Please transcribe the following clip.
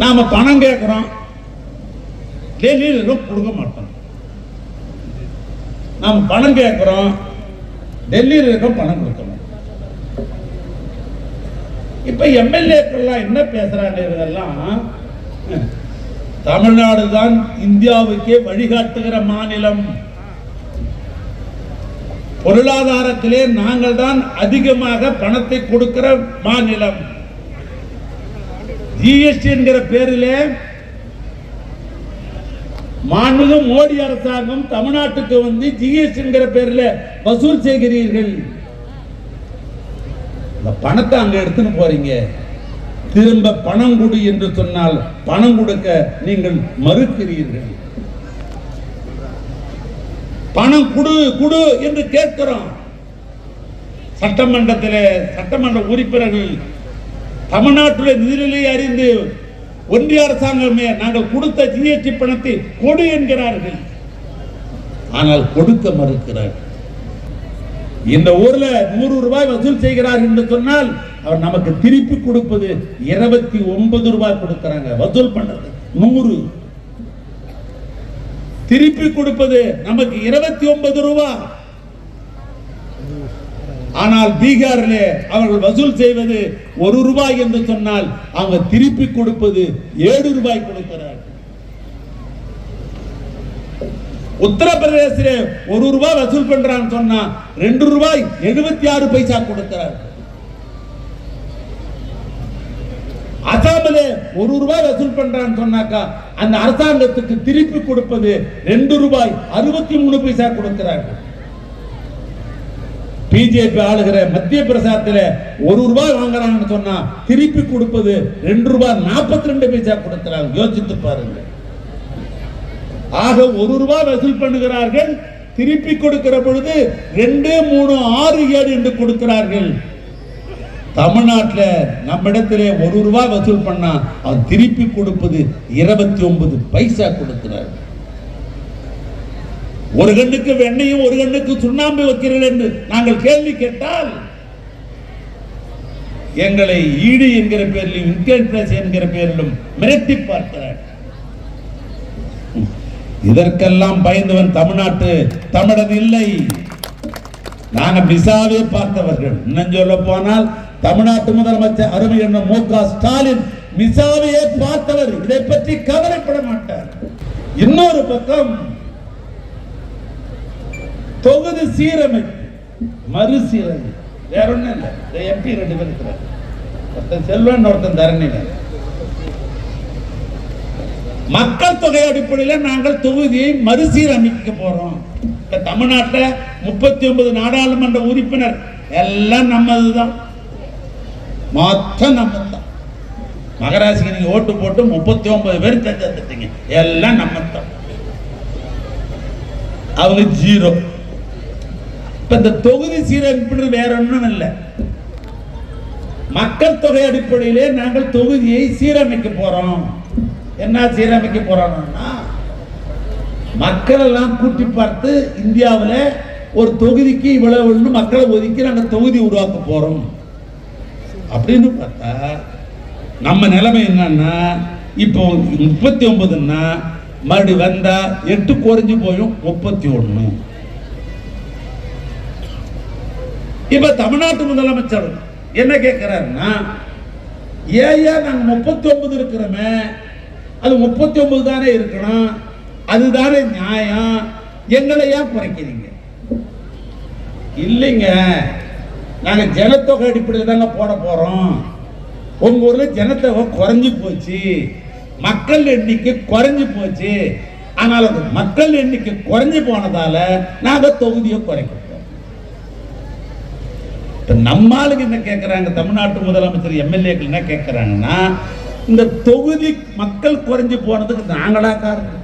நாம பணம் கேட்கிறோம் டெல்லியில கொடுக்க மாட்டோம். நாம பணம் கேட்கிறோம் டெல்லியில் இருக்க பணம் கொடுக்கணும் இப்ப எம்எல்ஏக்கள்லாம் என்ன பேசுறாங்க தமிழ்நாடு தான் இந்தியாவுக்கே வழிகாட்டுகிற மாநிலம். பொருளாதாரத்திலே நாங்கள் தான் அதிகமாக பணத்தை கொடுக்கிற மாநிலம். ஜிஎஸ்டி என்கிற பேரிலே மாண்புமிகு மோடி அரசாங்கம் தமிழ்நாட்டுக்கு வந்து ஜிஎஸ்டி என்கிற பேரில் வசூல் செய்கிறீர்கள். இந்த பணத்தை அங்க எடுத்துன்னு போறீங்க. திரும்ப பணம் கொடு என்று சொன்னால் பணம் கொடுக்க நீங்கள் மறுக்கிறீர்கள். பணம் கொடு கொடு என்று கேட்கிறோம். சட்டமன்றத்தில் சட்டமன்ற உறுப்பினர்கள் தமிழ்நாட்டில் நிதிநிலை அறிந்து ஒன்றிய அரசாங்கமே நாங்கள் கொடுத்த ஜிஎஸ்டி பணத்தை கொடு என்கிறார்கள். ஆனால் கொடுக்க மறுக்கிறார்கள் இந்த ஊர்ல நூறு ரூபாய் வசூல் செய்கிறார் என்று சொன்னால் அவர் நமக்கு திருப்பி கொடுப்பது இருபத்தி ஒன்பது ரூபாய் கொடுக்கிறாங்க. வசூல் பண்றது நூறு. திருப்பி கொடுப்பது நமக்கு இருபத்தி ஒன்பது ரூபாய் ஆனால் பீகாரிலே அவர்கள் வசூல் செய்வது ஒரு ரூபாய் என்று சொன்னால் அவங்க திருப்பி கொடுப்பது ஏழு ரூபாய் கொடுக்கிறார்கள். உத்தரப்பிரதேசிலே ஒரு ரூபாய் வசூல் பண்றான்னு சொன்னா ரெண்டு ரூபாய் எழுபத்தி ஆறு பைசா கொடுக்கிறார் அசாமிலே ஒரு ரூபாய் வசூல் பண்றான்னு சொன்னாக்கா அந்த அரசாங்கத்துக்கு திருப்பி கொடுப்பது ரெண்டு ரூபாய் அறுபத்தி மூணு பைசா கொடுக்கிறார்கள். பிஜேபி ஆளுகிற மத்திய பிரசாத்தில் ஒரு ரூபாய் வாங்குறாங்கன்னு சொன்னா திருப்பி கொடுப்பது ரெண்டு ரூபாய் நாற்பத்தி ரெண்டு பைசா கொடுக்கிறாங்க யோசித்து பாருங்க. ஆக ஒரு ரூபாய் வசூல் பண்ணுகிறார்கள். திருப்பி கொடுக்கிற பொழுது ரெண்டு மூணு ஆறு ஏழு என்று கொடுக்கிறார்கள். தமிழ்நாட்டில் நம்மிடத்திலே ஒரு ரூபாய் வசூல் பண்ணா அவன் திருப்பி கொடுப்பது இருபத்தி ஒன்பது பைசா கொடுக்கிறார்கள் ஒரு கண்ணுக்கு வெண்ணையும் ஒரு கண்ணுக்கு சுண்ணாம்பு வைக்கிறீர்கள் என்று நாங்கள் கேள்வி கேட்டால் எங்களை ஈடு என்கிற பேரிலும் இன்கம் என்கிற பேரிலும் மிரட்டி பார்க்கிறார். இதற்கெல்லாம் பயந்தவன் தமிழ்நாட்டு தமிழன் இல்லை. நாங்க விசாவே பார்த்தவர்கள். இன்னும் சொல்ல போனால் தமிழ்நாட்டு முதலமைச்சர் அருமை என்ன மு க ஸ்டாலின் மிசாவையே பார்த்தவர். இதை பற்றி கவலைப்பட மாட்டார். இன்னொரு பக்கம் தொகுதி சீரமைப்பு. மறுசீரமைப்பு. வேற ஒன்றும் இல்லை. இந்த எம்பி ரெண்டு பேர் இருக்கிறார் ஒருத்தன் செல்வன் ஒருத்தன் தரணினர் மக்கள் தொகை அடிப்படையில் நாங்கள் தொகுதியை மறுசீரமைக்க போறோம். இந்த தமிழ்நாட்டில் முப்பத்தி ஒன்பது நாடாளுமன்ற உறுப்பினர் எல்லாம் நம்மதுதான். மொத்தம் நம்ம தான் மகராசிக்கு நீங்க ஓட்டு போட்டு முப்பத்தி ஒன்பது பேர் தேர்ந்தெடுத்துட்டீங்க. எல்லாம் நம்ம தான் அவங்க ஜீரோ. இப்போ இந்த தொகுதி சீரமைப்பு வேற ஒன்றும் இல்லை மக்கள் தொகை அடிப்படையிலே நாங்கள் தொகுதியை சீரமைக்க போறோம். என்ன சீரமைக்க போறோம்னா மக்கள் எல்லாம் கூட்டி பார்த்து இந்தியாவில் ஒரு தொகுதிக்கு இவ்வளவு மக்களை ஒதுக்கி நாங்கள் தொகுதி உருவாக்க போறோம். அப்படின்னு பார்த்தா நம்ம நிலைமை என்னன்னா இப்போ முப்பத்தி ஒன்பதுன்னா மறுபடி வந்தா எட்டு குறைஞ்சு போயும் முப்பத்தி ஒன்று இப்ப தமிழ்நாட்டு முதலமைச்சர் என்ன கேட்கிறாருன்னா ஏயா நாங்க முப்பத்தி ஒன்பது இருக்கிறோமே. அது முப்பத்தி ஒன்பது தானே இருக்கணும். அதுதானே நியாயம். எங்களை ஏன் குறைக்கிறீங்க? இல்லைங்க. நாங்க ஜனத்தொகை அடிப்படையில் தாங்க போட போறோம். உங்க ஊர்ல ஜனத்தொகை குறைஞ்சு போச்சு. மக்கள் எண்ணிக்கை குறைஞ்சு போச்சு. ஆனால் அது மக்கள் எண்ணிக்கை குறைஞ்சு போனதால நாங்க தொகுதியை குறைக்கிறோம். இப்போ நம்மளுக்கு என்ன கேட்குறாங்க தமிழ்நாட்டு முதலமைச்சர் எம்எல்ஏக்கள் என்ன கேட்குறாங்கன்னா இந்த தொகுதி மக்கள் குறைஞ்சு போனதுக்கு நாங்களா காரணம்.